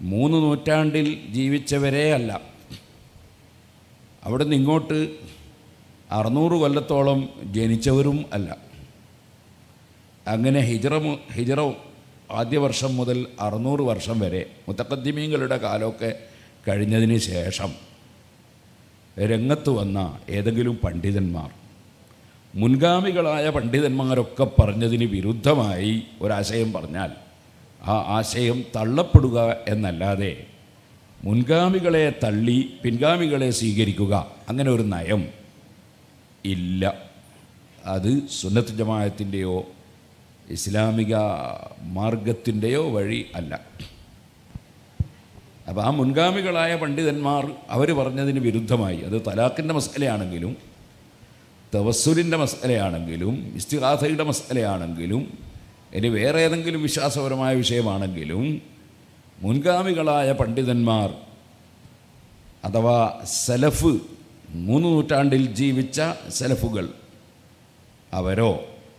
മൂന്ന് നൂറ്റാണ്ടിൽ ജീവിച്ചവരേ അല്ല. അവിടെ ഇങ്ങോട്ട് അറുന്നൂറ് കൊല്ലത്തോളം ജനിച്ചവരും അല്ല. അങ്ങനെ ഹിജറ ഹിജറ ആദ്യ വർഷം മുതൽ അറുന്നൂറ് വർഷം വരെ മുത്തക്കദ്ദിമീങ്ങളുടെ കാലമൊക്കെ കഴിഞ്ഞതിന് ശേഷം രംഗത്ത് വന്ന ഏതെങ്കിലും പണ്ഡിതന്മാർ മുൻഗാമികളായ പണ്ഡിതന്മാരൊക്കെ പറഞ്ഞതിന് വിരുദ്ധമായി ഒരാശയം പറഞ്ഞാൽ ആ ആശയം തള്ളപ്പെടുക എന്നല്ലാതെ മുൻഗാമികളെ തള്ളി പിൻഗാമികളെ സ്വീകരിക്കുക അങ്ങനെ ഒരു നയം ഇല്ല. അത് സുന്നത്ത് ജമായത്തിന്റെയോ ഇസ്ലാമിക മാർഗത്തിന്റെയോ വഴി അല്ല. അപ്പോൾ ആ മുൻഗാമികളായ പണ്ഡിതന്മാർ അവർ പറഞ്ഞതിന് വിരുദ്ധമായി. അത് തലാഖിന്റെ മസലയാണെങ്കിലും തവസ്സുലിന്റെ മസലയാണെങ്കിലും ഇസ്തിഹാസയുടെ മസലയാണെങ്കിലും ഇനി വേറെ ഏതെങ്കിലും വിശ്വാസപരമായ വിഷയമാണെങ്കിലും മുൻഗാമികളായ പണ്ഡിതന്മാർ അഥവാ സലഫ് മൂന്ന് നൂറ്റാണ്ടിൽ ജീവിച്ച സലഫുകൾ അവരോ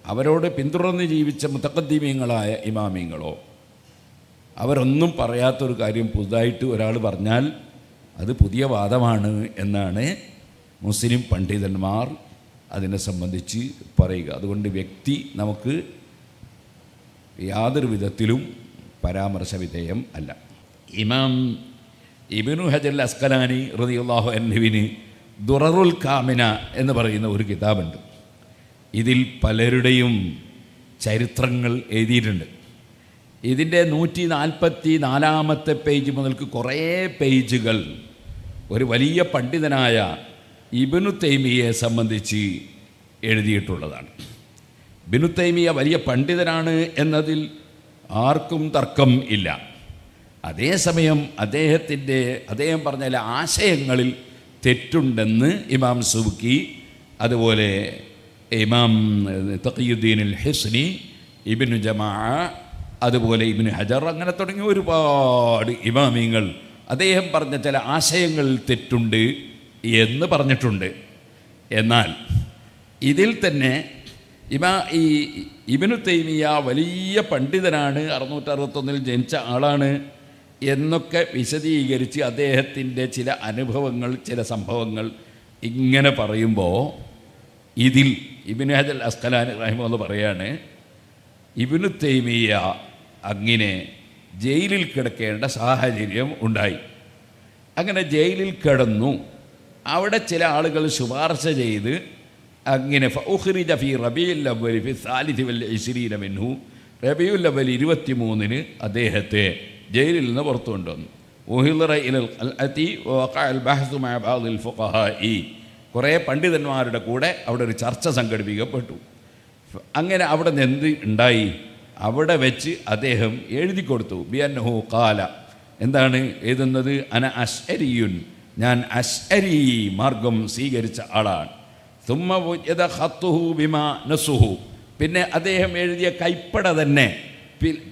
അവരോട് പിന്തുടർന്ന് ജീവിച്ച മുത്തക്കദ്ദീമീങ്ങളായ ഇമാമീങ്ങളോ അവരൊന്നും പറയാത്തൊരു കാര്യം പുതുതായിട്ട് ഒരാൾ പറഞ്ഞാൽ അത് പുതിയ വാദമാണ് എന്നാണ് മുസ്ലിം പണ്ഡിതന്മാർ അതിനെ സംബന്ധിച്ച് പറയുക. അതുകൊണ്ട് വ്യക്തി നമുക്ക് യാതൊരു വിധത്തിലും പരാമർശ വിധേയം അല്ല. ഇമാം ഇബിനു ഹജൽ അസ്കലാനി റതിയുള്ളാഹു അന്നുവിന് ദുററുൽ കാമിന എന്ന് പറയുന്ന ഒരു കിതാബുണ്ട്. ഇതിൽ പലരുടെയും ചരിത്രങ്ങൾ എഴുതിയിട്ടുണ്ട്. ഇതിന്റെ നൂറ്റി നാൽപ്പത്തി നാലാമത്തെ പേജ് മുതൽക്ക് കുറേ പേജുകൾ ഒരു വലിയ പണ്ഡിതനായ ഇബനു തൈമിയെ സംബന്ധിച്ച് എഴുതിയിട്ടുള്ളതാണ്. ബിനു തൈമിയ വലിയ പണ്ഡിതനാണ് എന്നതിൽ ആർക്കും തർക്കം ഇല്ല. അതേസമയം അദ്ദേഹത്തിന്റെ അദ്ദേഹം പറഞ്ഞ ആശയങ്ങളിൽ തെറ്റുണ്ടെന്ന് ഇമാം സുബുക്കി അതുപോലെ ഇമാം തഖിയുദ്ദീൻ ഹിസ്നി ഇബിനു ജമാ അതുപോലെ ഇബിന് ഹജർ അങ്ങനെ തുടങ്ങിയ ഒരുപാട് ഇമാമിങ്ങൾ അദ്ദേഹം പറഞ്ഞ ചില ആശയങ്ങളിൽ തെറ്റുണ്ട് എന്ന് പറഞ്ഞിട്ടുണ്ട്. എന്നാൽ ഇതിൽ തന്നെ ഇമാ ഈ ഇബിനു തൈമിയ വലിയ പണ്ഡിതനാണ് അറുന്നൂറ്ററുപത്തൊന്നിൽ ജനിച്ച ആളാണ് എന്നൊക്കെ വിശദീകരിച്ച് അദ്ദേഹത്തിന്റെ ചില അനുഭവങ്ങൾ ചില സംഭവങ്ങൾ ഇങ്ങനെ പറയുമ്പോൾ ഇതിൽ ഇബിന് ഹജൽ അസ്കലാൻ റഹിമെന്ന് പറയാണ് ഇബിനു തൈമിയ അങ്ങനെ ജയിലിൽ കിടക്കേണ്ട സാഹചര്യം ഉണ്ടായി. അങ്ങനെ ജയിലിൽ കിടന്നു. അവിടെ ചില ആളുകൾ ശുപാർശ ചെയ്ത് അങ്ങനെ ഫൗഖ്രിജ ഫി വൽ ഇശ്രീന മിൻഹു. റബിയുൽ അവൽ ഇരുപത്തി മൂന്നിന് അദ്ദേഹത്തെ ജയിലിൽ നിന്ന് പുറത്തു കൊണ്ടുവന്നു. ഉഹിളറ ഇലൽ ഖൽഅതി വഖഅൽ ബഹ്സു മഅ കുറേ പണ്ഡിതന്മാരുടെ കൂടെ അവിടെ ഒരു ചർച്ച സംഘടിപ്പിക്കപ്പെട്ടു. അങ്ങനെ അവിടെ നിന്ന് എന്ത് ഉണ്ടായി? അവിടെ വെച്ച് അദ്ദേഹം എഴുതി കൊടുത്തു. ബി അന്നഹു കാല എന്താണ് എഴുതുന്നത്? അന അശ്വരിയുൻ ഞാൻ അശ്വരി മാർഗം സ്വീകരിച്ച ആളാണ്. ബിമാ നസുഹു. പിന്നെ അദ്ദേഹം എഴുതിയ കൈപ്പട തന്നെ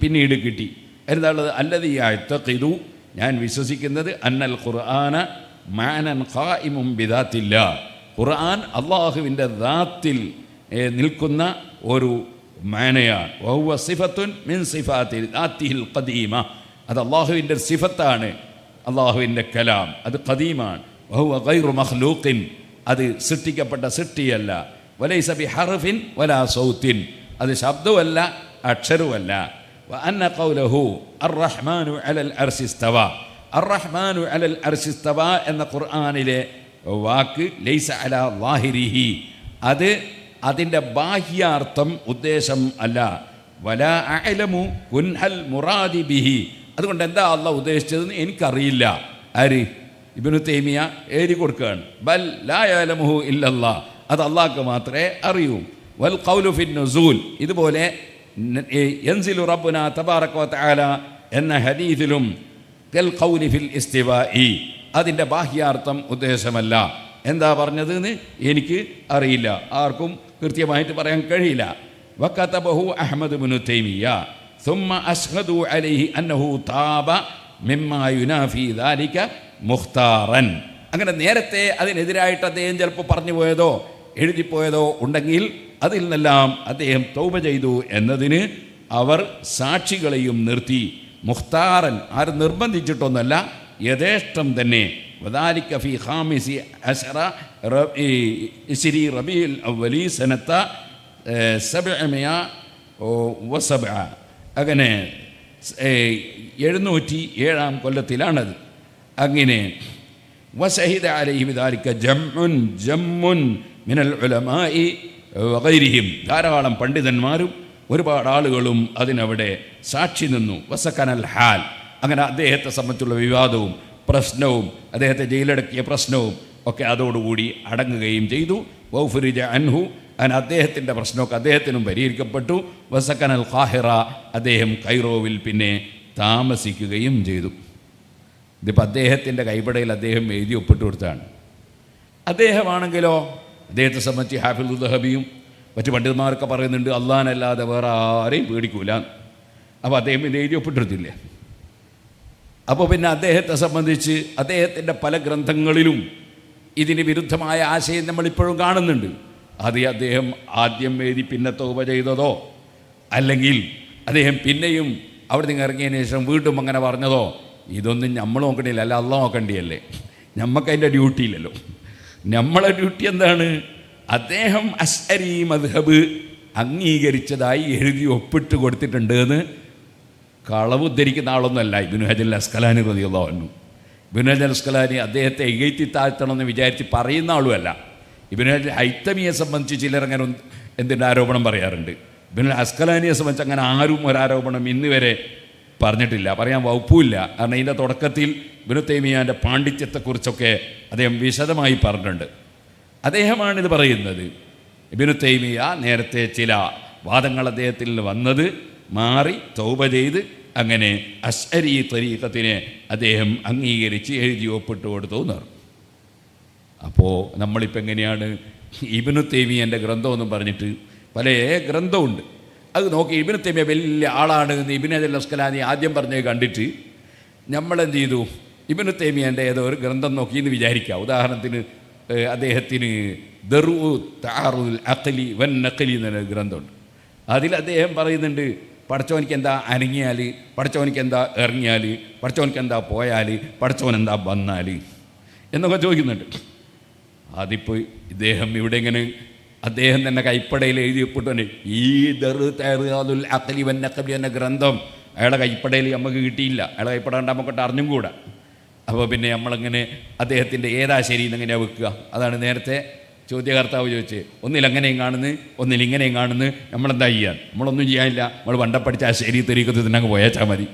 പിന്നീട് കിട്ടി. എന്താണുള്ളത്? അത്തഖിദു ഞാൻ വിശ്വസിക്കുന്നത് അന്നൽ ഖുർആന മാനൻ ഖായിമും ബിദാത്തില്ല. ഖുർആൻ അള്ളാഹുവിന്റെ ദാത്തിൽ നിൽക്കുന്ന ഒരു മാനയാണ്. വഹുവ സിഫത്തുൻ മിൻ സിഫാത്തിൽ ദാത്തിഹിൽ ഖദീമ. അത് അള്ളാഹുവിന്റെ സിഫത്താണ് അള്ളാഹുവിന്റെ കലാം. അത് ഖദീമാണ്. വഹുവ ഗൈറു മഖ്ലൂഖിൻ. അത് സൃഷ്ടിക്കപ്പെട്ട സൃഷ്ടിയല്ല. വലൈസ ബി ഹർഫിൻ വലാ സൗത്തിൻ. അത് ശബ്ദവുമല്ല അക്ഷരവുമല്ല. അന്ന കൗലഹു അർറഹ്മാനു അലൽ അർസിസ്തവ അർറഹ്മാനു അലൽ അർസിസ്തവ എന്ന ഖുർആാനിലെ വാക്ക് ലൈസ അല വാഹിരിഹി അത് അതിന്റെ ബാഹ്യാർത്ഥം ഉദ്ദേശം അല്ല. വല അലമു കുൻഹൽ മുറാദി ബിഹി. അതുകൊണ്ട് എന്താ അല്ല ഉദ്ദേശിച്ചതെന്ന് എനിക്കറിയില്ല. ആര്? ഇബിനു തേമിയ എഴുതി കൊടുക്കുകയാണ് ബൽ ലായാലമുഹു ഇല്ലല്ലാ അത് അള്ളാഹ്ക്ക് മാത്രമേ അറിയൂ വൽ ഖൗലു ഫിൻ നുസൂൽ ഇതുപോലെ ന- ഏ, യൻസിലു റബ്ബുന തബാറക വ തആല എന്ന ഹദീസിലും കൽ ഖൗലി ഫിൽ ഇസ്തിവാഇ അതിൻ്റെ ബാഹ്യാർത്ഥം ഉദ്ദേശമല്ല എന്താ പറഞ്ഞത് എന്ന് എനിക്ക് അറിയില്ല ആർക്കും കൃത്യമായിട്ട് പറയാൻ കഴിയില്ല വക്കതബഹു അഹ്മദ് ബിനു തൈമിയ ثم أشهدوا عليه أنه تاب مما ينافي ذلك മുഖ്താറൻ. അങ്ങനെ നേരത്തെ അതിനെതിരായിട്ട് അദ്ദേഹം ചിലപ്പോൾ പറഞ്ഞു പോയതോ എഴുതിപ്പോയതോ ഉണ്ടെങ്കിൽ അതിൽ നിന്നെല്ലാം അദ്ദേഹം തൗബ ചെയ്തു എന്നതിന് അവർ സാക്ഷികളെയും നിർത്തി. മുഖ്താറൻ ആരും നിർബന്ധിച്ചിട്ടൊന്നല്ല യഥേഷ്ടം തന്നെ. വദാലിക്ക ഫി ഖാമിസി അശറ റ- ഈ റബീൽ അവലി സനത്ത സബമയ വസബ അങ്ങനെ എഴുന്നൂറ്റി ഏഴാം കൊല്ലത്തിലാണത്. അങ്ങനെ. വസഹിദ അലൈഹി ജമ്മുൻ മിനൽ ഉലമായി ധാരാളം പണ്ഡിതന്മാരും ഒരുപാട് ആളുകളും അതിനവിടെ സാക്ഷി നിന്നു. വസക്കനൽ ഹാൽ. അങ്ങനെ അദ്ദേഹത്തെ സംബന്ധിച്ചുള്ള വിവാദവും പ്രശ്നവും അദ്ദേഹത്തെ ജയിലടക്കിയ പ്രശ്നവും ഒക്കെ അതോടുകൂടി അടങ്ങുകയും ചെയ്തു. വൗഫുരിജ അൻഹു. അങ്ങനെ അദ്ദേഹത്തിന്റെ പ്രശ്നമൊക്കെ അദ്ദേഹത്തിനും പരിഹരിക്കപ്പെട്ടു. വസക്കനൽ ഖാഹിറ അദ്ദേഹം കൈറോവിൽ പിന്നെ താമസിക്കുകയും ചെയ്തു. ഇതിപ്പോൾ അദ്ദേഹത്തിന്റെ കൈപ്പടയിൽ അദ്ദേഹം എഴുതി ഒപ്പിട്ട് കൊടുത്താണ് അദ്ദേഹമാണെങ്കിലോ? അദ്ദേഹത്തെ സംബന്ധിച്ച് ഹാഫിൽ ദഹബിയും മറ്റു പണ്ഡിതന്മാരൊക്കെ പറയുന്നുണ്ട് അള്ളഹാനല്ലാതെ വേറെ ആരെയും പേടിക്കൂല. അപ്പോൾ അദ്ദേഹം ഇത് എഴുതി ഒപ്പിട്ടെടുത്തില്ലേ അപ്പോൾ പിന്നെ അദ്ദേഹത്തെ സംബന്ധിച്ച് അദ്ദേഹത്തിന്റെ പല ഗ്രന്ഥങ്ങളിലും ഇതിന് വിരുദ്ധമായ ആശയം നമ്മളിപ്പോഴും കാണുന്നുണ്ട്. അത് അദ്ദേഹം ആദ്യം എഴുതി പിന്നെ തോപ ചെയ്തതോ? അല്ലെങ്കിൽ അദ്ദേഹം പിന്നെയും അവിടെ നിന്ന് ഇറങ്ങിയതിന് ശേഷം വീണ്ടും അങ്ങനെ പറഞ്ഞതോ? ഇതൊന്നും നമ്മൾ നോക്കണ്ടില്ല. അല്ല അല്ല നോക്കണ്ടിയല്ലേ? നമുക്ക് അതിന്റെ ഡ്യൂട്ടി ഇല്ലല്ലോ. നമ്മളെ ഡ്യൂട്ടി എന്താണ്? അദ്ദേഹം അസ്അരി മദ്ഹബ് അംഗീകരിച്ചതായി എഴുതി ഒപ്പിട്ട് കൊടുത്തിട്ടുണ്ട് എന്ന് കളവ് ഉദ്ധരിക്കുന്ന ആളൊന്നുമല്ല. ഇബിനു ഹജൽ അസ്കലാനി റതിയുള്ളവന്നു ഇബിനു ഹജൽ അസ്കലാനി അദ്ദേഹത്തെ എഴുത്തി താഴ്ത്തണമെന്ന് വിചാരിച്ച് പറയുന്ന ആളുമല്ല. ഇബിനു ഹജൽ ഹൈത്തമിയെ സംബന്ധിച്ച് ചിലർ അങ്ങനെ എന്തിന്റെ ആരോപണം പറയാറുണ്ട്. ഇബിനു അസ്കലാനിയെ സംബന്ധിച്ച് അങ്ങനെ ആരും ഒരാരോപണം ഇന്ന് വരെ പറഞ്ഞിട്ടില്ല പറയാൻ വകുപ്പില്ല കാരണം ഇതിന്റെ തുടക്കത്തിൽ ഇബിനു തൈമിയാന്റെ പാണ്ഡിത്യത്തെക്കുറിച്ചൊക്കെ അദ്ദേഹം വിശദമായി പറഞ്ഞിട്ടുണ്ട്. അദ്ദേഹമാണിത് പറയുന്നത്. ഇബിനു തൈമിയ നേരത്തെ ചില വാദങ്ങൾ അദ്ദേഹത്തിൽ വന്നത് മാറി തൗപ ചെയ്ത് അങ്ങനെ അശ്അരി തരീക്കത്തിനെ അദ്ദേഹം അംഗീകരിച്ച് എഴുതി ഒപ്പിട്ട് കൊടുത്തു എന്ന് അപ്പോൾ നമ്മളിപ്പോൾ എങ്ങനെയാണ് ഇബിനു തേമിയന്റെ ഗ്രന്ഥമെന്നും പറഞ്ഞിട്ട് പല ഗ്രന്ഥമുണ്ട്. അത് നോക്കി ഇബിന് തെമ്മിയ വലിയ ആളാണ് എന്ന് ഇബിനെ ലസ്കലാനി ആദ്യം പറഞ്ഞത് കണ്ടിട്ട് നമ്മളെന്ത് ചെയ്തു? ഇബിന് തേമിയന്റെ ഏതോ ഒരു ഗ്രന്ഥം നോക്കി എന്ന് വിചാരിക്കുക. ഉദാഹരണത്തിന് അദ്ദേഹത്തിന് ദറു താറുൽ അഖലി വൻ നഖലി എന്ന ഗ്രന്ഥമുണ്ട്. അതിൽ അദ്ദേഹം പറയുന്നുണ്ട് പഠിച്ചവനിക്ക് എന്താ അനങ്ങിയാൽ പഠിച്ചവനിക്ക് എന്താ ഇറങ്ങിയാൽ പഠിച്ചവനിക്ക് എന്താ പോയാൽ പഠിച്ചവൻ എന്താ വന്നാൽ എന്നൊക്കെ ചോദിക്കുന്നുണ്ട്. അതിപ്പോൾ ഇദ്ദേഹം ഇവിടെ ഇങ്ങനെ അദ്ദേഹം തന്നെ കൈപ്പടയിൽ എഴുതിയപ്പെട്ടുണ്ട് ഈ ദറു തേറുൽ അക്കലി വന്നക്കലി എന്ന ഗ്രന്ഥം അയാളെ കൈപ്പടയിൽ നമുക്ക് കിട്ടിയില്ല. അയാളെ കൈപ്പട കണ്ട് നമുക്കൊട്ട് അറിഞ്ഞും കൂടാ. അപ്പോൾ പിന്നെ നമ്മളങ്ങനെ അദ്ദേഹത്തിന്റെ ഏതാ ശരി എന്നെങ്ങനെയാണ് വെക്കുക? അതാണ് നേരത്തെ ചോദ്യകർത്താവ് ചോദിച്ചത്. ഒന്നിൽ അങ്ങനെയും കാണുന്നു ഒന്നിൽ ഇങ്ങനെയും കാണുന്നു നമ്മളെന്താ ചെയ്യാൻ നമ്മളൊന്നും ചെയ്യാനില്ല. നമ്മൾ പണ്ട ആ ശരി തെരീക്കത്ത് തന്നെ പോയേച്ചാൽ മതി.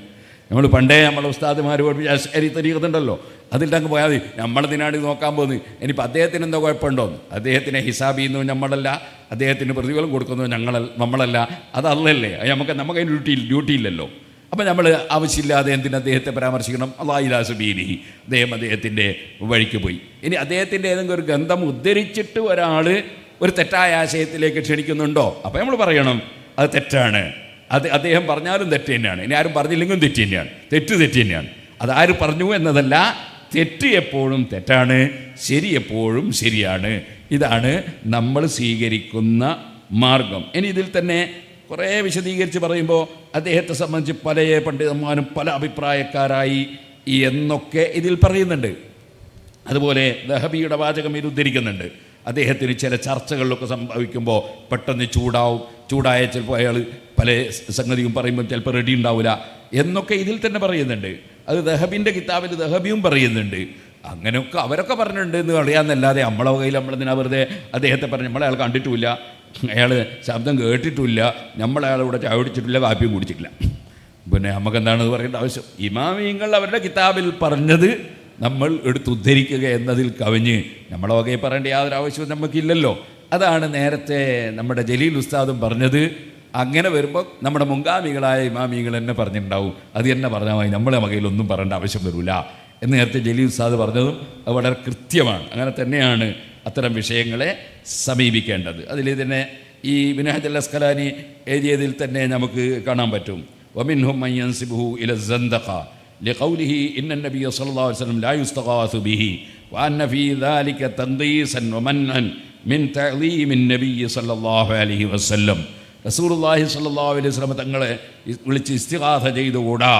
നമ്മൾ പണ്ടേ നമ്മളെ ഉസ്താദ്മാർ പഠിപ്പിച്ച ആ ശരി തെരീക്കത്തുണ്ടല്ലോ അതിൽ അങ്ങ് പോയാൽ മതി നമ്മളതിനാണ് നോക്കാൻ പോകുന്നത് ഇനിയിപ്പോൾ അദ്ദേഹത്തിന് എന്തോ കുഴപ്പമുണ്ടോ? അദ്ദേഹത്തിനെ ഹിസാബ് ചെയ്യുന്നു നമ്മളല്ല അദ്ദേഹത്തിന് പ്രതിഫലം കൊടുക്കുന്നു ഞങ്ങൾ നമ്മളല്ല. അതല്ലല്ലേ അത് നമുക്ക് നമുക്ക് അതിന് ഡ്യൂട്ടി ഡ്യൂട്ടി ഇല്ലല്ലോ. അപ്പം നമ്മൾ ആവശ്യമില്ലാതെ എന്തിന് അദ്ദേഹത്തെ പരാമർശിക്കണം? അള്ളാഹിലാസുബീനി അദ്ദേഹം അദ്ദേഹത്തിന്റെ വഴിക്ക് പോയി. ഇനി അദ്ദേഹത്തിന്റെ ഏതെങ്കിലും ഒരു ഗന്ധം ഉദ്ധരിച്ചിട്ട് ഒരാൾ ഒരു തെറ്റായ ആശയത്തിലേക്ക് ക്ഷണിക്കുന്നുണ്ടോ? അപ്പോൾ നമ്മൾ പറയണം അത് തെറ്റാണ്. അത് അദ്ദേഹം പറഞ്ഞാലും തെറ്റ് തന്നെയാണ്. ഇനി ആരും പറഞ്ഞില്ലെങ്കിലും തെറ്റ് തന്നെയാണ്. തെറ്റ് തെറ്റ് തന്നെയാണ്. അത് ആര് പറഞ്ഞു എന്നതല്ല തെറ്റ് എപ്പോഴും തെറ്റാണ് ശരി എപ്പോഴും ശരിയാണ്. ഇതാണ് നമ്മൾ സ്വീകരിക്കുന്ന മാർഗം. ഇനി ഇതിൽ തന്നെ കുറേ വിശദീകരിച്ച് പറയുമ്പോൾ അദ്ദേഹത്തെ സംബന്ധിച്ച് പല പണ്ഡിതന്മാരും പല അഭിപ്രായക്കാരായി എന്നൊക്കെ ഇതിൽ പറയുന്നുണ്ട്. അതുപോലെ ദഹബിയുടെ വാചകം ഇത് ഉദ്ധരിക്കുന്നുണ്ട്. അദ്ദേഹത്തിന് ചില ചർച്ചകളിലൊക്കെ സംഭവിക്കുമ്പോൾ പെട്ടെന്ന് ചൂടാവും ചൂടായ ചിലപ്പോൾ അയാൾ പല സംഗതിയും പറയുമ്പോൾ ചിലപ്പോൾ റെഡി ഉണ്ടാവില്ല എന്നൊക്കെ ഇതിൽ തന്നെ പറയുന്നുണ്ട്. അത് ദഹബിന്റെ കിതാബിൽ ദഹബിയും പറയുന്നുണ്ട്. അങ്ങനെയൊക്കെ അവരൊക്കെ പറഞ്ഞിട്ടുണ്ട് എന്ന് അറിയാമെന്നല്ലാതെ നമ്മളെ കയ്യിൽ നമ്മളെന്തിനാ വെറുതെ അദ്ദേഹത്തെ പറഞ്ഞ് നമ്മളെ അയാൾ കണ്ടിട്ടില്ല. അയാൾ ശബ്ദം കേട്ടിട്ടില്ല. നമ്മളയാൾ ഇവിടെ ചാടിച്ചിട്ടില്ല കാപ്പിയും കുടിച്ചിട്ടില്ല. പിന്നെ നമുക്ക് എന്താണെന്ന് പറയേണ്ട ആവശ്യം? ഇമാമിയങ്ങൾ അവരുടെ കിതാബിൽ പറഞ്ഞത് നമ്മൾ എടുത്തുദ്ധരിക്കുക എന്നതിൽ കവിഞ്ഞ് നമ്മളെ വകയിൽ പറയേണ്ട യാതൊരു ആവശ്യവും നമുക്കില്ലല്ലോ. അതാണ് നേരത്തെ നമ്മുടെ ജലീൽ ഉസ്താദും പറഞ്ഞത്. അങ്ങനെ വരുമ്പോൾ നമ്മുടെ മുൻഗാമികളായ ഇമാമികൾ തന്നെ പറഞ്ഞിട്ടുണ്ടാവും അത് തന്നെ പറഞ്ഞാൽ മതി നമ്മളെ വകയിലൊന്നും പറയേണ്ട ആവശ്യം വരില്ല എന്ന് നേരത്തെ ജലീൽ ഉസ്താദ് പറഞ്ഞതും അത് വളരെ കൃത്യമാണ് അങ്ങനെ തന്നെയാണ് അത്തരം വിഷയങ്ങളെ സമീപിക്കേണ്ടത് അതിൽ തന്നെ ഈ ബിനാഹജ് അൽ അസ്കലാനി എഴുതിയതിൽ തന്നെ നമുക്ക് കാണാൻ പറ്റും ومنهم من ينسبه إلى الزندقة لقوله إن النبي صلى الله عليه وسلم لا يستغاث به وأن في ذلك تنقيصا ومنعا من تعظيم النبي صلى الله عليه وسلم റസൂലുള്ളാഹി സ്വല്ലല്ലാഹു അലൈഹി വസല്ലം തങ്ങളെ വിളിച്ച് ഇസ്തിഗാഥ ചെയ്തുകൂടാ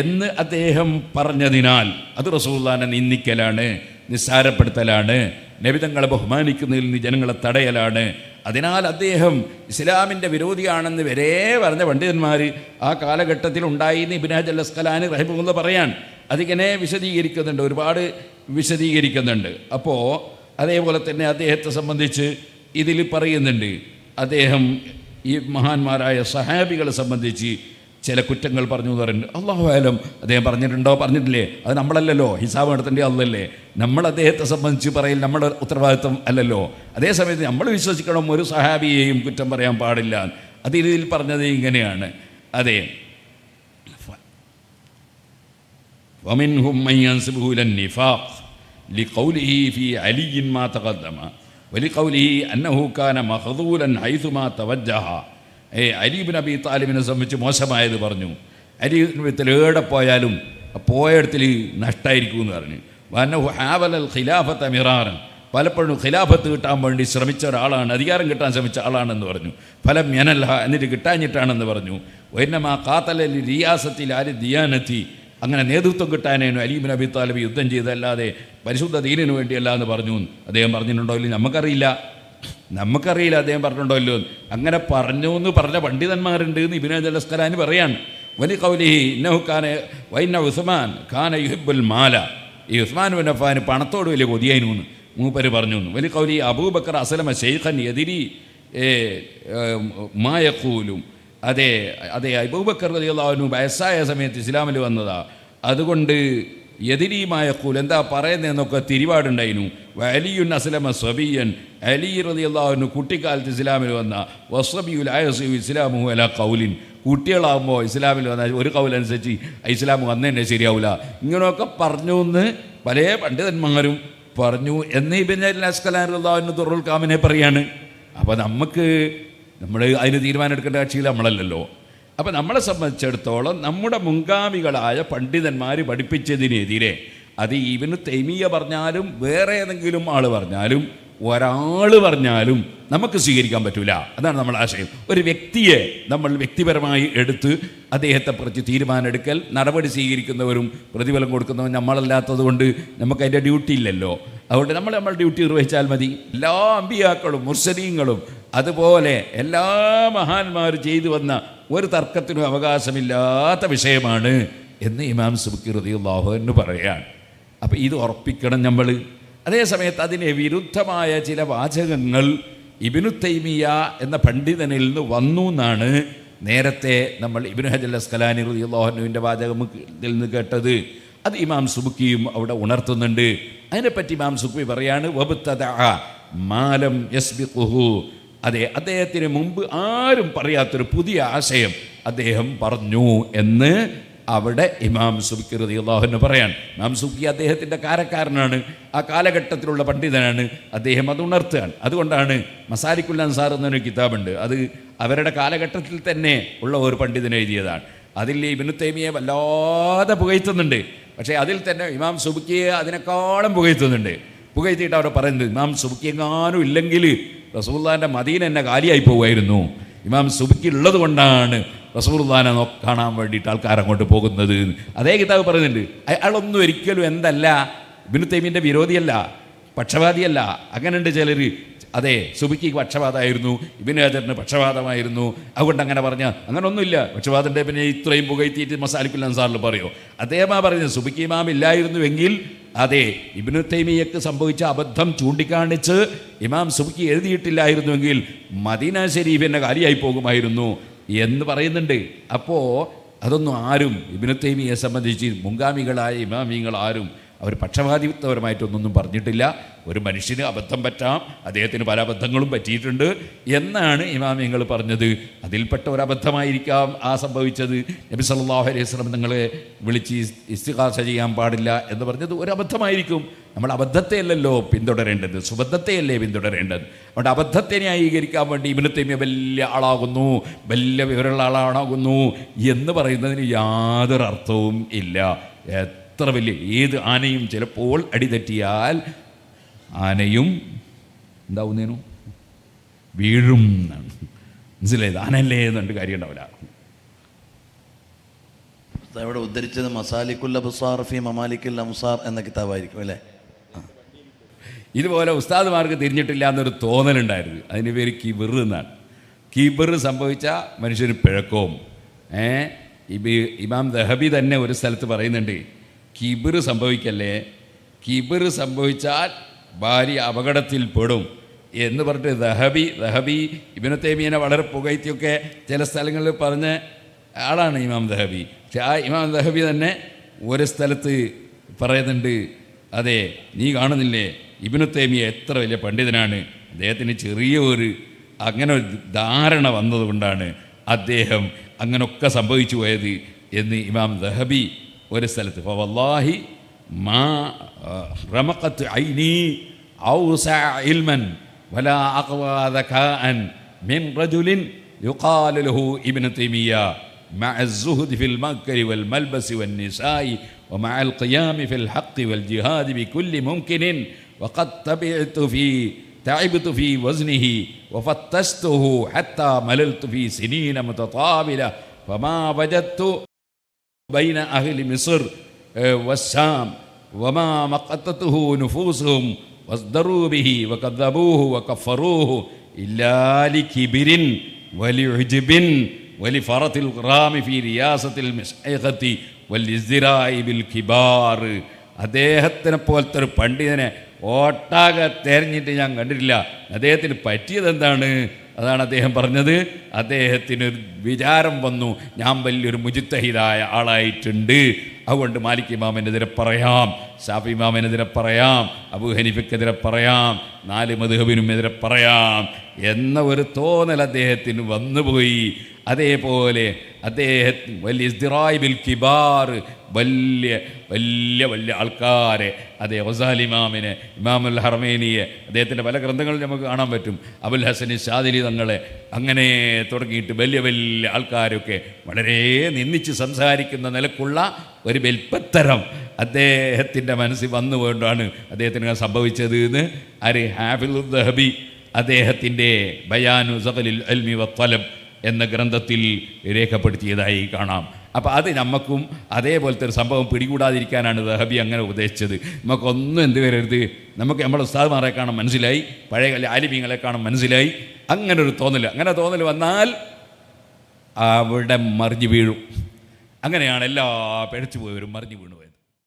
എന്ന് അദ്ദേഹം പറഞ്ഞതിനാൽ അത് റസൂല്ലാനെ നിന്ദിക്കലാണ് നിസ്സാരപ്പെടുത്തലാണ് നബിതങ്ങളെ ബഹുമാനിക്കുന്നതിൽ നിന്ന് ജനങ്ങളെ തടയലാണ്. അതിനാൽ അദ്ദേഹം ഇസ്ലാമിന്റെ വിരോധിയാണെന്ന് വരെ പറഞ്ഞ പണ്ഡിതന്മാർ ആ കാലഘട്ടത്തിൽ ഉണ്ടായി എന്ന് ഇബിനാജ് അൽ അസ്കലാനി റഹിമുള്ള പറയാൻ അതിങ്ങനെ വിശദീകരിക്കുന്നുണ്ട് ഒരുപാട് വിശദീകരിക്കുന്നുണ്ട്. അപ്പോൾ അതേപോലെ തന്നെ അദ്ദേഹത്തെ സംബന്ധിച്ച് ഇതിൽ പറയുന്നുണ്ട് അദ്ദേഹം ഈ മഹാന്മാരായ സഹാബികളെ സംബന്ധിച്ച് ചില കുറ്റങ്ങൾ പറഞ്ഞു എന്ന് പറയുന്നുണ്ട് അള്ളാഹു ആയാലും അദ്ദേഹം പറഞ്ഞിട്ടുണ്ടോ പറഞ്ഞിട്ടില്ലേ അത് നമ്മളല്ലല്ലോ ഹിസാബ് നടത്തേണ്ട അല്ലല്ലേ നമ്മൾ അദ്ദേഹത്തെ സംബന്ധിച്ച് പറയൽ നമ്മുടെ ഉത്തരവാദിത്വം അല്ലല്ലോ അതേസമയത്ത് നമ്മൾ വിശ്വസിക്കണം ഒരു സഹാബിയെയും കുറ്റം പറയാൻ പാടില്ല അത് ഇതിൽ പറഞ്ഞത് ഇങ്ങനെയാണ് അതെ ومنهم من ينسبه إلى النفاق لقوله في علي ما تقدم വലിക്കൗലിഹി അന്നഹൂക്കാന മഹദൂലൻ ഹൈസുമാ തവജഹ ഏ അലീബ് നബി താലിബിനെ സംബന്ധിച്ച് മോശമായത് പറഞ്ഞു. അലീബ് നബി എവിടെ പോയാലും പോയയിടത്തിൽ നഷ്ടമായിരിക്കും എന്ന് പറഞ്ഞു. വന്നഹു ഹാവലൽ ഖിലാഫത്ത് മിറാറൻ. പലപ്പോഴും ഖിലാഫത്ത് കിട്ടാൻ വേണ്ടി ശ്രമിച്ച ഒരാളാണ് അധികാരം കിട്ടാൻ ശ്രമിച്ച ആളാണെന്ന് പറഞ്ഞു. ഫലം യനൽഹ എന്നിട്ട് കിട്ടാഞ്ഞിട്ടാണെന്ന് പറഞ്ഞു. വൈനമാ കാത്തലൽ റിയാസത്തിൽ ആര് ദിയാനത്തി. അങ്ങനെ നേതൃത്വം കിട്ടാനേനു അലീബിൻ അബി താലിബ് യുദ്ധം ചെയ്തല്ലാതെ പരിശുദ്ധ ദീനിനു വേണ്ടിയല്ല എന്ന് പറഞ്ഞു അദ്ദേഹം പറഞ്ഞിട്ടുണ്ടോ ഇല്ല നമുക്കറിയില്ല. നമുക്കറിയില്ല അദ്ദേഹം പറഞ്ഞിട്ടുണ്ടോ. അങ്ങനെ പറഞ്ഞു എന്ന് പറഞ്ഞ പണ്ഡിതന്മാരുണ്ട് എന്ന് ഇബിനെ ജലസ്കലാനി പറയാണ്. വലി കൗലിഹി ഇന്നഹുഖാന വൈന ഉസ്മാൻ ഖാന യുഹിബുൽ മാല. ഈ ഉസ്മാൻ അഫാന് പണത്തോട് വലിയ കൊതിയായിരുന്നു മൂപ്പര് പറഞ്ഞു വലി കൗലി അബൂബക്കർ അസലമ ഷെയ്ഖൻ എതിരി മായക്കൂലും അതെ അതെ അബൂബക്കർ റളിയല്ലാഹു വയസ്സായ സമയത്ത് ഇസ്ലാമിൽ വന്നതാ. അതുകൊണ്ട് എതിരീമായ കൂൽ എന്താ പറയുന്നതെന്നൊക്കെ തിരിപാടുണ്ടായിരുന്നു അലിയുൻ അസ്ലമ സബിയൻ അലി റളിയല്ലാഹു കുട്ടിക്കാലത്ത് ഇസ്ലാമിൽ വന്ന വസബിയുൽ അയസു ഇസ്ലാമു അല കൗലിൻ കുട്ടികളാകുമ്പോൾ ഇസ്ലാമിൽ വന്ന ഒരു കൗലനുസരിച്ച് ഇസ്ലാം വന്നതന്നെ ശരിയാവില്ല ഇങ്ങനെയൊക്കെ പറഞ്ഞു എന്ന് പല പണ്ഡിതന്മാരും പറഞ്ഞു. എന്ന് ഇബിൻ അസ്കലാൻ റളിയല്ലാഹു തുറുൽ കാമിനെ പറയാണ്. അപ്പോൾ നമുക്ക് നമ്മൾ അതിന് തീരുമാനമെടുക്കേണ്ട കക്ഷിയിൽ നമ്മളല്ലല്ലോ. അപ്പം നമ്മളെ സംബന്ധിച്ചിടത്തോളം നമ്മുടെ മുൻഗാമികളായ പണ്ഡിതന്മാർ പഠിപ്പിച്ചതിനെതിരെ അത് ഇവന് തെമിയ പറഞ്ഞാലും വേറെ ഏതെങ്കിലും ആൾ പറഞ്ഞാലും ഒരാൾ പറഞ്ഞാലും നമുക്ക് സ്വീകരിക്കാൻ പറ്റില്ല അതാണ് നമ്മുടെ ആശയം. ഒരു വ്യക്തിയെ നമ്മൾ വ്യക്തിപരമായി എടുത്ത് അദ്ദേഹത്തെ കുറിച്ച് തീരുമാനമെടുക്കൽ നടപടി സ്വീകരിക്കുന്നവരും പ്രതിഫലം കൊടുക്കുന്നവരും നമ്മളല്ലാത്തത് കൊണ്ട് നമുക്ക് അതിന്റെ ഡ്യൂട്ടി ഇല്ലല്ലോ. അതുകൊണ്ട് നമ്മൾ നമ്മൾ ഡ്യൂട്ടി നിർവഹിച്ചാൽ മതി. എല്ലാ അമ്പിയാക്കളും മുർസലീങ്ങളും അതുപോലെ എല്ലാ മഹാന്മാരും ചെയ്തു വന്ന ഒരു തർക്കത്തിനും അവകാശമില്ലാത്ത വിഷയമാണ് എന്ന് ഇമാം സുബുക്കി റതിയുള്ളാഹു എന്ന് പറയാൻ അപ്പം ഇത് ഉറപ്പിക്കണം നമ്മൾ അതേസമയത്ത് അതിനെ വിരുദ്ധമായ ചില വാചകങ്ങൾ ഇബിനു തൈമിയ എന്ന പണ്ഡിതനിൽ നിന്ന് വന്നു എന്നാണ് നേരത്തെ നമ്മൾ ഇബിനു ഹജൽ അസ്കലാനി റതിയുള്ളാഹുവിന്റെ വാചകത്തിൽ നിന്ന് കേട്ടത്. അത് ഇമാം സുബുക്കിയും അവിടെ ഉണർത്തുന്നുണ്ട്. അതിനെപ്പറ്റി ഇമാം സുബുക്കി പറയാണ് വബുത്തദ മാലം യസ്ബിഖുഹു അതെ അദ്ദേഹത്തിന് മുമ്പ് ആരും പറയാത്തൊരു പുതിയ ആശയം അദ്ദേഹം പറഞ്ഞു എന്ന് അവിടെ ഇമാം സുബിക്ക് റതി അള്ളാഹുവിന് പറയാൻ. ഇമാം സുബിക്ക് അദ്ദേഹത്തിന്റെ കാരക്കാരനാണ് ആ കാലഘട്ടത്തിലുള്ള പണ്ഡിതനാണ് അദ്ദേഹം അത് ഉണർത്തുകയാണ്. അതുകൊണ്ടാണ് മസാലിക്കുൽ അൻസാർ എന്നൊരു കിതാബുണ്ട് അത് അവരുടെ കാലഘട്ടത്തിൽ തന്നെ ഉള്ള ഒരു പണ്ഡിതൻ എഴുതിയതാണ്. അതിൽ ഇബിനു ബിനുത്തേമിയെ വല്ലാതെ പുകഴ്ത്തുന്നുണ്ട്. പക്ഷേ അതിൽ തന്നെ ഇമാം സുബിക്കിയെ അതിനേക്കാളും പുകഴ്ത്തുന്നുണ്ട്. പുകഴ്ത്തിയിട്ട് അവിടെ പറയുന്നത് ഇമാം സുബിക്ക് എങ്ങാനും ഇല്ലെങ്കിൽ റസൂല്ലാന്റെ മദീന എന്നെ കാലിയായി പോകുമായിരുന്നു ഇമാം സുബിക്ക് ഉള്ളത് കൊണ്ടാണ് റസൂർദാനെ കാണാൻ വേണ്ടിയിട്ട് ആൾക്കാർ അങ്ങോട്ട് പോകുന്നത്. അതേ കിതാബ് പറയുന്നുണ്ട്. അയാളൊന്നും ഒരിക്കലും എന്തല്ല ഇബിനു തൈമിന്റെ വിരോധിയല്ല പക്ഷപാതിയല്ല അങ്ങനെയുണ്ട് ചിലർ അതെ സുബിക്ക് പക്ഷപാതമായിരുന്നു ഇബിന് പക്ഷപാതമായിരുന്നു അതുകൊണ്ട് അങ്ങനെ പറഞ്ഞ അങ്ങനെ ഒന്നുമില്ല പക്ഷപാതന്റെ പിന്നെ ഇത്രയും പുകഴ്ത്തിയിട്ട് മസാലിക്കുൽ അൻസാറിൽ പറയോ? അദ്ദേഹമാ പറയുന്നത് സുബിക്ക് ഇമാം ഇല്ലായിരുന്നുവെങ്കിൽ അതെ ഇബിനു തൈമിയക്ക് സംഭവിച്ച അബദ്ധം ചൂണ്ടിക്കാണിച്ച് ഇമാം സുബിക്ക് എഴുതിയിട്ടില്ലായിരുന്നുവെങ്കിൽ മദീന ഷരീഫിന്റെ കാലിയായി പോകുമായിരുന്നു എന്ന് പറയുന്നുണ്ട്. അപ്പോൾ അതൊന്നും ആരും ഇബിനു തൈമിയെ സംബന്ധിച്ച് മുൻഗാമികളായ ഇമാമിങ്ങൾ ആരും അവർ പക്ഷപാതിത്വപരമായിട്ടൊന്നും പറഞ്ഞിട്ടില്ല. ഒരു മനുഷ്യന് അബദ്ധം പറ്റാം. അദ്ദേഹത്തിന് പല അബദ്ധങ്ങളും പറ്റിയിട്ടുണ്ട്. എന്നാണ് ഇമാമിയങ്ങൾ പറഞ്ഞത്. അതിൽപ്പെട്ട ഒരു അബദ്ധമായിരിക്കാം ആ സംഭവിച്ചത്. നബി സല്ലാഹു അലൈഹി വസല്ലം നിങ്ങളെ വിളിച്ച് ഇസ്തിഹാസ ചെയ്യാൻ പാടില്ല എന്ന് പറഞ്ഞത് ഒരു അബദ്ധമായിരിക്കും. നമ്മൾ അബദ്ധത്തെയല്ലല്ലോ പിന്തുടരേണ്ടത്. സുബദ്ധത്തെയല്ലേ പിന്തുടരേണ്ടത്? അതുകൊണ്ട് അബദ്ധത്തെ ന്യായീകരിക്കാൻ വേണ്ടി ഇബിന് തൈമിയ വലിയ ആളാകുന്നു. വലിയ വിവരമുള്ള ആളാണാകുന്നു എന്ന് പറയുന്നതിന് യാതൊരു അർത്ഥവും ഇല്ല. എത്ര വലിയ ഏത് ആനയും ചിലപ്പോൾ അടിതെറ്റിയാൽ ആനയും എന്താവുന്നേനു? വീഴും എന്നാണ്. മനസ്സിലായത്? ആനല്ലേ എന്നുണ്ട് കാര്യം ഉണ്ടാവില്ല ഇവിടെ ഉദ്ധരിച്ചത് മസാലിക്കുൽ അബുസാർ ഫി മമാലിക്കുൽ അംസാർ എന്ന കിതാബായിരിക്കും അല്ലേ? ഇതുപോലെ ഉസ്താദ്മാർക്ക് തിരിഞ്ഞിട്ടില്ല എന്നൊരു തോന്നലുണ്ടായിരുന്നു. അതിന് പേര് കിബിർ എന്നാണ്. കിബിർ സംഭവിച്ച മനുഷ്യന് പിഴക്കവും. ഏ? ഇബി ഇമാം ദഹബി തന്നെ ഒരു സ്ഥലത്ത് പറയുന്നുണ്ട്. കിബിർ സംഭവിക്കല്ലേ? കിബിർ സംഭവിച്ചാൽ ഭാര്യ അപകടത്തിൽ പെടും. എന്ന് പറഞ്ഞിട്ട് ദഹബി ദഹബി ഇബിനു തേമീനെ വളരെ പുകഴ്ത്തിയൊക്കെ ചില സ്ഥലങ്ങളിൽ പറഞ്ഞ ആളാണ് ഇമാം ദഹബി. പക്ഷെ ആ ഇമാം ദഹബി തന്നെ ഒരു സ്ഥലത്ത് പറയുന്നുണ്ട് അതെ നീ കാണുന്നില്ലേ? ഇബിനു തേമിയ എത്ര വലിയ പണ്ഡിതനാണ്. അദ്ദേഹത്തിന് ചെറിയ ഒരു അങ്ങനെ ഒരു ധാരണ വന്നതുകൊണ്ടാണ് അദ്ദേഹം അങ്ങനൊക്കെ സംഭവിച്ചു പോയത് എന്ന് ഇമാം ദഹബി ഒരു സ്ഥലത്ത് അപ്പോൾ വല്ലാഹി മാ റമക്കത്ത് ഐനി ഔസഅ ഇൽമൻ വലാ അഖ്വാ ദകാഅൻ മിൻ റജുലിൻ യുഖാലു ലഹു ഇബ്നു തൈമിയ്യ مع الزهد في المأكل والملبس والنساء ومع القيام في الحق والجهاد بكل ممكن وقد تبعت في تعبت في وزنه وفتشته حتى مللت في سنين متطاولة فما وجدت ബൈന അഹ്ലി മിസർ വസ്സാം വമാ മഖത്തത്തുഹു نفوسهم വസ്ദറൂബിഹി به وكذبوه ഇല്ലാലി കിബിരിൻ വലി ഉജ്ബിൻ വലി ഫറത്തിൽ ഖുറാമി ഫി റിയാസത്തിൽ മിസ്ഹത്തി വലിസ്തിറായി ബിൽ കിബാർ. അദ്ദേഹത്തിനെ പോലത്തെ ഒരു പണ്ഡിതനെ ഓട്ടാകെ തെരഞ്ഞിട്ട് ഞാൻ കണ്ടിട്ടില്ല. അദ്ദേഹത്തിന് പറ്റിയതെന്താണ്? അതാണ് അദ്ദേഹം പറഞ്ഞത്. അദ്ദേഹത്തിന് ഒരു വിചാരം വന്നു. ഞാൻ വലിയൊരു മുജിത്തഹിതായ ആളായിട്ടുണ്ട്. അതുകൊണ്ട് മാലിക് ഇമാമിനെതിരെ പറയാം. ഷാഫി ഇമാമിനെതിരെ പറയാം. അബു ഹനീഫക്കെതിരെ പറയാം. നാല് മധുഹബിനും എതിരെ പറയാം. എന്ന ഒരു തോന്നൽ അദ്ദേഹത്തിന് വന്നുപോയി. അതേപോലെ അദ്ദേഹത്തിന് വലിയ കിബാർ വലിയ വലിയ വലിയ ആൾക്കാരെ അദ്ദേഹം ഒസാൽ ഇമാമിനെ ഇമാമുൽ ഹർമേനിയെ അദ്ദേഹത്തിന്റെ പല ഗ്രന്ഥങ്ങളും നമുക്ക് കാണാൻ പറ്റും. അബുൽ ഹസനി ഷാദിലി തങ്ങളെ അങ്ങനെ തുടങ്ങിയിട്ട് വലിയ വലിയ ആൾക്കാരൊക്കെ വളരെ നിന്ദിച്ച് സംസാരിക്കുന്ന നിലക്കുള്ള ഒരു വെൽപ്പത്തരം അദ്ദേഹത്തിന്റെ മനസ്സിൽ വന്നു കൊണ്ടാണ് അദ്ദേഹത്തിന് സംഭവിച്ചത് എന്ന് ആര്? ഹാഫിൽ ദഹബി. അദ്ദേഹത്തിന്റെ ബയാനു സഫലിൽ അൽമി വത്തലം എന്ന ഗ്രന്ഥത്തിൽ രേഖപ്പെടുത്തിയതായി കാണാം. അപ്പോൾ അത് നമുക്കും അതേപോലത്തെ ഒരു സംഭവം പിടികൂടാതിരിക്കാനാണ് ദഹബി അങ്ങനെ ഉപദേശിച്ചത് നമുക്കൊന്നും എന്ത് വരരുത്. നമുക്ക് നമ്മുടെ ഉസ്താദ്മാരെ കാണാൻ മനസ്സിലായി. പഴയ ആലിമീങ്ങളെ കാണാൻ മനസ്സിലായി. അങ്ങനെ ഒരു തോന്നൽ അങ്ങനെ തോന്നൽ വന്നാൽ അവിടെ മറിഞ്ഞു വീഴും. അങ്ങനെയാണ് എല്ലാ പിഴച്ചു പോയവരും മറിഞ്ഞു വീണുപോയത്.